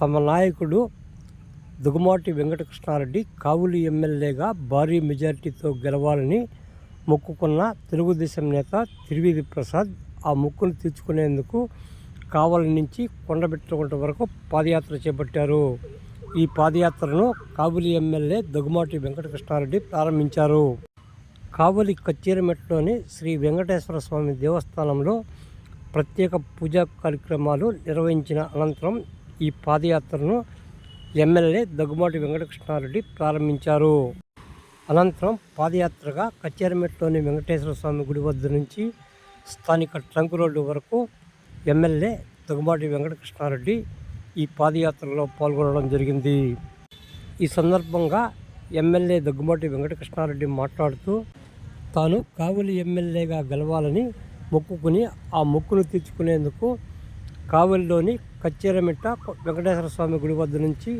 తమ నాయకుడు దుగుమాటి వెంకటకృష్ణారెడ్డి కావులి ఎమ్మెల్యేగా భారీ మెజారిటీతో గెలవాలని మొక్కుకున్న తెలుగుదేశం నేత త్రివేది ప్రసాద్ ఆ మొక్కును తీర్చుకునేందుకు కావలి నుంచి కొండబెట్టుకుంట వరకు పాదయాత్ర చేపట్టారు. ఈ పాదయాత్రను కావులి ఎమ్మెల్యే దుగుమాటి వెంకటకృష్ణారెడ్డి ప్రారంభించారు. కావలి కచ్చేరమెట్లోని శ్రీ వెంకటేశ్వర స్వామి దేవస్థానంలో ప్రత్యేక పూజా కార్యక్రమాలు నిర్వహించిన అనంతరం ఈ పాదయాత్రను ఎమ్మెల్యే దగ్గుమాటి వెంకటకృష్ణారెడ్డి ప్రారంభించారు. అనంతరం పాదయాత్రగా కచ్చేరమెట్లోని వెంకటేశ్వర స్వామి గుడి వద్ద నుంచి స్థానిక ట్రంక్ రోడ్డు వరకు ఎమ్మెల్యే దగ్గుమాటి వెంకటకృష్ణారెడ్డి ఈ పాదయాత్రలో పాల్గొనడం జరిగింది. ఈ సందర్భంగా ఎమ్మెల్యే దగ్గుమాటి వెంకటకృష్ణారెడ్డి మాట్లాడుతూ తాను కావలి ఎమ్మెల్యేగా గెలవాలని మొక్కుకుని ఆ మొక్కును తీర్చుకునేందుకు కావలిలోని కచ్చేరమిట్ట వెంకటేశ్వర స్వామి గుడి వద్ద నుంచి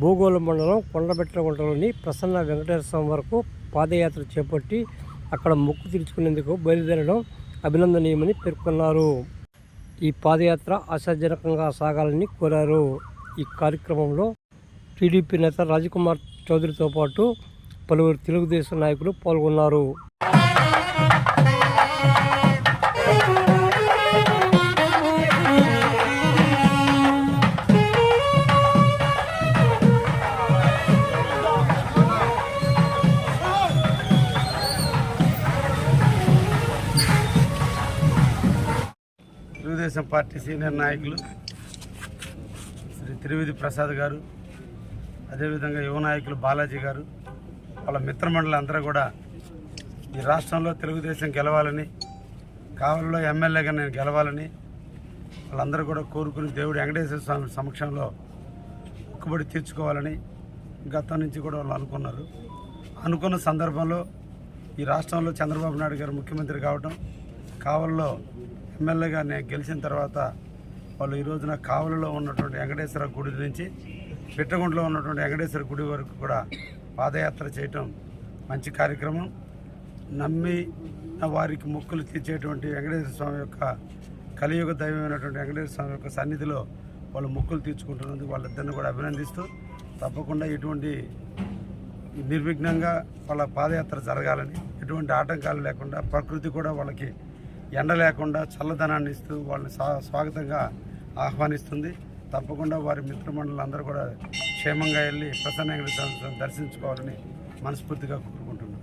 భూగోళ మండలం కొండబెట్టగుంటలోని ప్రసన్న వెంకటేశ్వర స్వామి వరకు పాదయాత్ర చేపట్టి అక్కడ మొక్కు తీర్చుకునేందుకు బయలుదేరడం అభినందనీయమని పేర్కొన్నారు. ఈ పాదయాత్ర ఆశాజనకంగా సాగాలని కోరారు. ఈ కార్యక్రమంలో టీడీపీ నేత రాజకుమార్ చౌదరితో పాటు పలువురు తెలుగుదేశం నాయకులు పాల్గొన్నారు. తెలుగుదేశం పార్టీ సీనియర్ నాయకులు శ్రీ త్రివేది ప్రసాద్ గారు అదేవిధంగా యువ నాయకులు బాలాజీ గారు వాళ్ళ మిత్రమండలి అందరూ కూడా ఈ రాష్ట్రంలో తెలుగుదేశం గెలవాలని కావలిలో ఎమ్మెల్యేగా నేను గెలవాలని వాళ్ళందరూ కూడా కోరుకుని దేవుడు వెంకటేశ్వర స్వామి సమక్షంలో మొక్కుబడి తీర్చుకోవాలని గతం నుంచి కూడా వాళ్ళు అనుకున్నారు. అనుకున్న సందర్భంలో ఈ రాష్ట్రంలో చంద్రబాబు నాయుడు గారు ముఖ్యమంత్రి కావటం కావల్లో ఎమ్మెల్యేగా నేను గెలిచిన తర్వాత వాళ్ళు ఈ రోజున కావలిలో ఉన్నటువంటి వెంకటేశ్వర గుడి నుంచి పిట్టగుంటలో ఉన్నటువంటి వెంకటేశ్వర గుడి వరకు కూడా పాదయాత్ర చేయటం మంచి కార్యక్రమం. నమ్మి వారికి మొక్కులు తీర్చేటువంటి వెంకటేశ్వర స్వామి యొక్క కలియుగ దైవమైనటువంటి వెంకటేశ్వర స్వామి యొక్క సన్నిధిలో వాళ్ళు మొక్కులు తీర్చుకుంటున్నందుకు వాళ్ళిద్దరిని కూడా అభినందిస్తూ తప్పకుండా ఎటువంటి నిర్విఘ్నంగా వాళ్ళ పాదయాత్ర జరగాలని ఎటువంటి ఆటంకాలు లేకుండా ప్రకృతి కూడా వాళ్ళకి ఎండ లేకుండా చల్లదనాన్ని ఇస్తూ వాళ్ళని స్వా స్వాగతంగా ఆహ్వానిస్తుంది. తప్పకుండా వారి మిత్రమండలందరూ కూడా క్షేమంగా వెళ్ళి ప్రసన్న వెంకటేశ్వర దర్శించుకోవాలని మనస్ఫూర్తిగా కోరుకుంటున్నాను